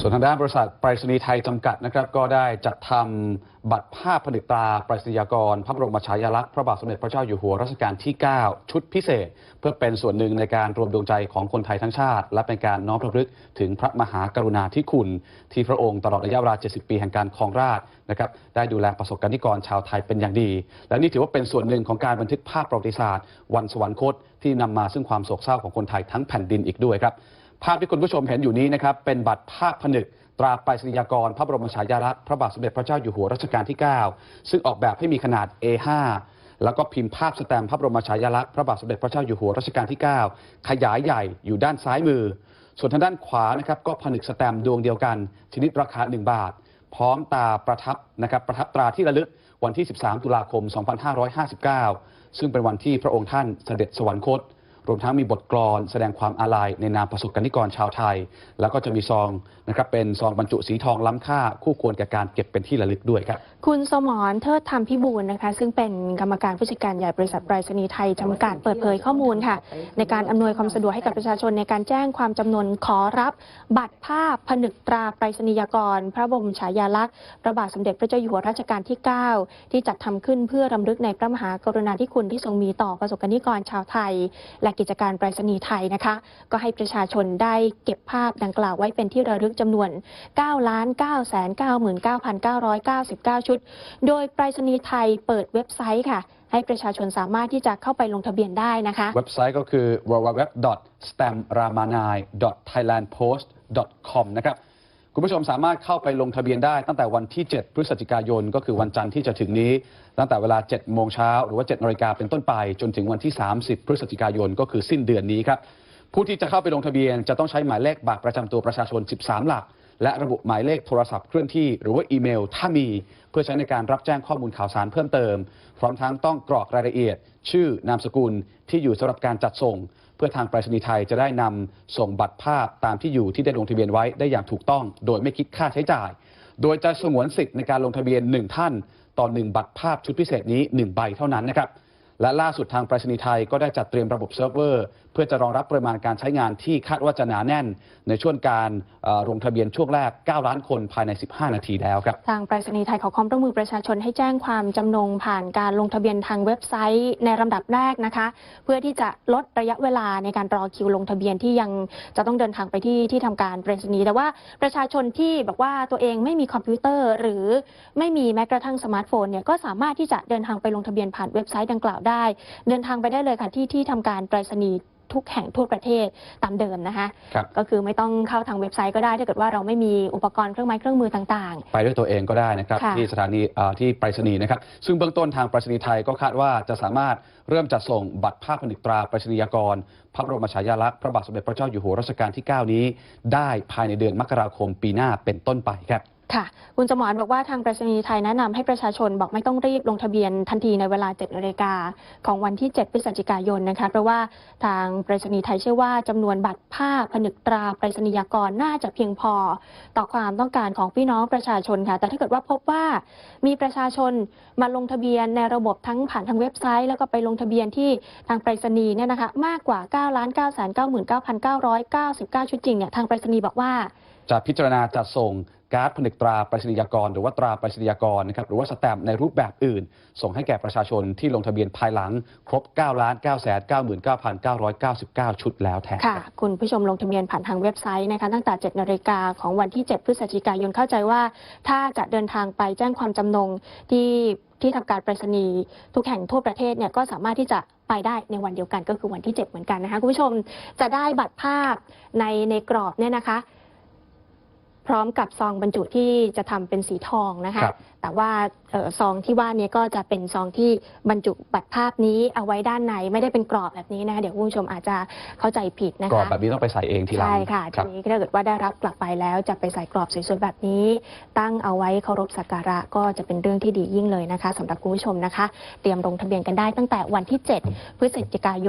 ส่วนทางด้านบริษัทไปรษณีย์ไทยจำกัดนะครับ ก็ได้จัดทำบัตรภาพผลิตตราไปรษณียกร พระบรมฉายาลักษณ์พระบาทสมเด็จพระเจ้าอยู่หัวรัชกาลที่ 9 ชุดพิเศษ เพื่อเป็นส่วนหนึ่งในการรวมดวงใจของคนไทยทั้งชาติ และเป็นการน้อมรำลึกถึงพระมหากรุณาธิคุณ ที่พระองค์ตลอดระยะเวลา 70 ปีแห่งการครองราชนะครับได้ดูแลประสบกนิกรชาวไทยเป็นอย่างดี และนี่ถือว่าเป็นส่วนหนึ่งของการบันทึกภาพประวัติศาสตร์ วันสวรรคตที่นำมาซึ่งความโศกเศร้าของคนไทยทั้งแผ่นดินอีกด้วยครับ ภาพที่คุณผู้ชมเห็นอยู่นี้นะครับเป็นบัตรภาพผนึกตราไปรษณียกร พระบรมฉายาลักษณ์พระบาทสมเด็จพระเจ้าอยู่หัวรัชกาลที่ 9 ซึ่งออกแบบให้มีขนาด A5 แล้วก็พิมพ์ภาพสแตมป์พระบรมฉายาลักษณ์พระบาทสมเด็จพระเจ้าอยู่หัวรัชกาลที่ 9 ขยายใหญ่อยู่ด้านซ้ายมือ ส่วนทางด้านขวานะครับก็ผนึกสแตมป์ดวงเดียวกัน ชนิดราคา 1 บาท พร้อมตาประทับนะครับประทับตราที่ระลึกวันที่ 13 ตุลาคม 2559 ซึ่งเป็นวันที่พระองค์ท่านเสด็จสวรรคต รวมทั้งมีบทกลอนแสดงความอาลัยในนามประสบกนิกรชาวไทย แล้วก็จะมีซองนะครับเป็นซองบรรจุสีทองล้ำค่าคู่ควรแก่การเก็บเป็นที่ระลึกด้วยครับคุณสมรเทิดธรรมพิบูลนะคะ ซึ่งเป็นกรรมการผู้จัดการใหญ่บริษัทไปรษณีย์ไทยจำกัดเปิดเผยข้อมูลค่ะ ในการอำนวยความสะดวกให้กับประชาชนในการแจ้งความจำนวนขอรับ บัตรภาพผนึกตราไปรษณียกร พระบรมฉายาลักษณ์พระบาทสมเด็จพระเจ้าอยู่หัวรัชกาลที่ 9 ที่จัดทำขึ้นเพื่อรำลึกในพระมหากรุณาธิคุณที่ทรงมีต่อประสบกนิกรชาวไทยและกิจการไปรษณีย์ไทยนะคะ ก็ให้ประชาชนได้เก็บภาพดังกล่าวไว้เป็นที่ระลึกจำนวน 9 9 9 9 999 ชุด โดยไปรษณีย์ไทยเปิดเว็บไซต์ค่ะ ให้ประชาชนสามารถที่จะเข้าไปลงทะเบียนได้นะคะ เว็บไซต์ก็คือ www.stamramanai.thailandpost.com นะครับ คุณผู้ชมสามารถเข้าไปลงทะเบียนได้ตั้งแต่วันที่ 7 พฤศจิกายน ก็คือวันจันทร์ที่จะถึงนี้ ตั้งแต่เวลา 7 โมงเช้าหรือว่า 7นาฬิกาเป็นต้นไป จนถึงวันที่ 30 พฤศจิกายน ก็คือสิ้นเดือนนี้ครับ ผู้ที่จะเข้าไปลงทะเบียนจะต้องใช้หมายเลขบัตรประจำตัวประชาชน 13 หลัก และระบุหมายเลขโทรศัพท์เคลื่อนที่หรือว่าอีเมล ถ้ามี เพื่อใช้ในการรับแจ้งข้อมูลข่าวสารเพิ่มเติม พร้อมทั้งต้องกรอกรายละเอียด ชื่อนามสกุลที่อยู่สำหรับการจัดส่ง เพื่อทางไปรษณีย์ไทยจะได้นำส่งบัตรภาพตามที่อยู่ที่ได้ลงทะเบียนไว้ได้อย่างถูกต้อง โดยไม่คิดค่าใช้จ่าย โดยจะสงวนสิทธิ์ในการลงทะเบียน 1 ท่าน ต่อ 1 บัตรภาพชุดพิเศษนี้ 1 ใบเท่านั้นนะครับ และล่าสุดทางไปรษณีย์ไทยก็ได้จัดเตรียมระบบเซิร์ฟเวอร์ เพื่อจะรองรับปริมาณการใช้งานที่คาดว่าจะหนาแน่น ในช่วงการลงทะเบียนช่วงแรก 9 ล้านคนภายใน 15 นาทีแล้วครับ ทางไปรษณีย์ไทยขอความร่วมมือประชาชนให้แจ้งความจำนงผ่านการลงทะเบียนทางเว็บไซต์ในลำดับแรกนะคะ เพื่อที่จะลดระยะเวลาในการรอคิวลงทะเบียนที่ยังจะต้องเดินทางไปที่ที่ทำการไปรษณีย์แต่ว่าประชาชนที่บอกว่าตัวเองไม่มีคอมพิวเตอร์ หรือไม่มีแม้กระทั่งสมาร์ทโฟนเนี่ยก็สามารถที่จะเดินทางไปลงทะเบียนผ่านเว็บไซต์ดังกล่าวได้ เดินทางไปได้เลยค่ะที่ที่ทำการไปรษณีย์ทุกแห่งทั่วประเทศตามเดิมนะคะ ครับ ก็คือไม่ต้องเข้าทางเว็บไซต์ก็ได้ ถ้าเกิดว่าเราไม่มีอุปกรณ์เครื่องไม้เครื่องมือต่าง ไปด้วยตัวเองก็ได้นะครับ ค่ะ ที่สถานีเอ่อที่ไปรษณีย์นะครับ ซึ่งเบื้องต้นทางไปรษณีย์ไทยก็คาดว่าจะสามารถเริ่มจัดส่งบัตรภาพผนึกตราไปรษณียากร พระบรมฉายาลักษณ์พระบาทสมเด็จพระเจ้าอยู่หัวรัชกาลที่ 9 นี้ ได้ภายในเดือนมกราคมปีหน้าเป็นต้นไปครับๆ ค่ะ คุณสมรบอกว่าทางไปรษณีย์ไทยแนะนำให้ประชาชนบอกไม่ต้องรีบลงทะเบียนทันทีในเวลา7นาฬิกาของวันที่ 7 พฤศจิกายนนะคะ เพราะว่าทางไปรษณีย์ไทยเชื่อว่าจำนวนบัตรภาผนึกตราไปรษณียากรน่าจะเพียงพอ ต่อความต้องการของพี่น้องประชาชนค่ะ แต่ถ้าเกิดว่าพบว่ามีประชาชนมาลงทะเบียนในระบบทั้งผ่านทางเว็บไซต์ แล้วก็ไปลงทะเบียนที่ทางไปรษณีย์เนี่ยนะคะมากกว่า 9 9 9 9 9 9ชุดจริงเนี่ยทางไปรษณีย์บอกว่าจะพิจารณาจัดส่ง การ์ดผนึกตราไปรษณียากร หรือว่าตราไปรษณียากรนะครับหรือว่าสแตมป์ในรูปแบบอื่น ส่งให้แก่ประชาชนที่ลงทะเบียนภายหลัง ครบ9ล้าน9 9 9 9 9 ชุดแล้วแทนค่ะ คุณผู้ชมลงทะเบียนผ่านทางเว็บไซต์นะคะตั้งแต่ 7 นาฬิกาของวันที่ 7 พฤศจิกายนเข้าใจว่า ถ้าจะเดินทางไปแจ้งความจำนงที่ที่ทำการไปรษณีย์ทุกแห่งทั่วประเทศเนี่ยก็สามารถที่จะไปได้ในวันเดียวกันก็คือวันที่ 7 เหมือนกันนะคะคุณผู้ชมจะได้บัตรภาพในในกรอบเนี่ยนะคะ พร้อมกับซองบรรจุที่จะทำเป็นสีทองนะคะครับแต่ว่าเอ่อซองที่ว่านี้ก็จะเป็นซองที่บรรจุบัตรภาพนี้เอาไว้ด้านในไม่ได้เป็นกรอบแบบนี้นะคะเดี๋ยวคุณผู้ชมอาจจะเข้าใจผิดนะคะกรอบแบบนี้ต้องไปใส่เองทีหลังใช่ค่ะครัทีบนี้ถ้าเกิดว่าได้รับกลับไปแล้วจะไปใส่กรอบสวยๆแบบนี้ ตั้งเอาไว้เคารพสักการะก็จะเป็นเรื่องที่ดียิ่งเลยนะคะสำหรับคุณผู้ชมนะคะ เตรียมลงทะเบียนกันได้ตั้งแต่วันที่ 7 พฤศจิกายน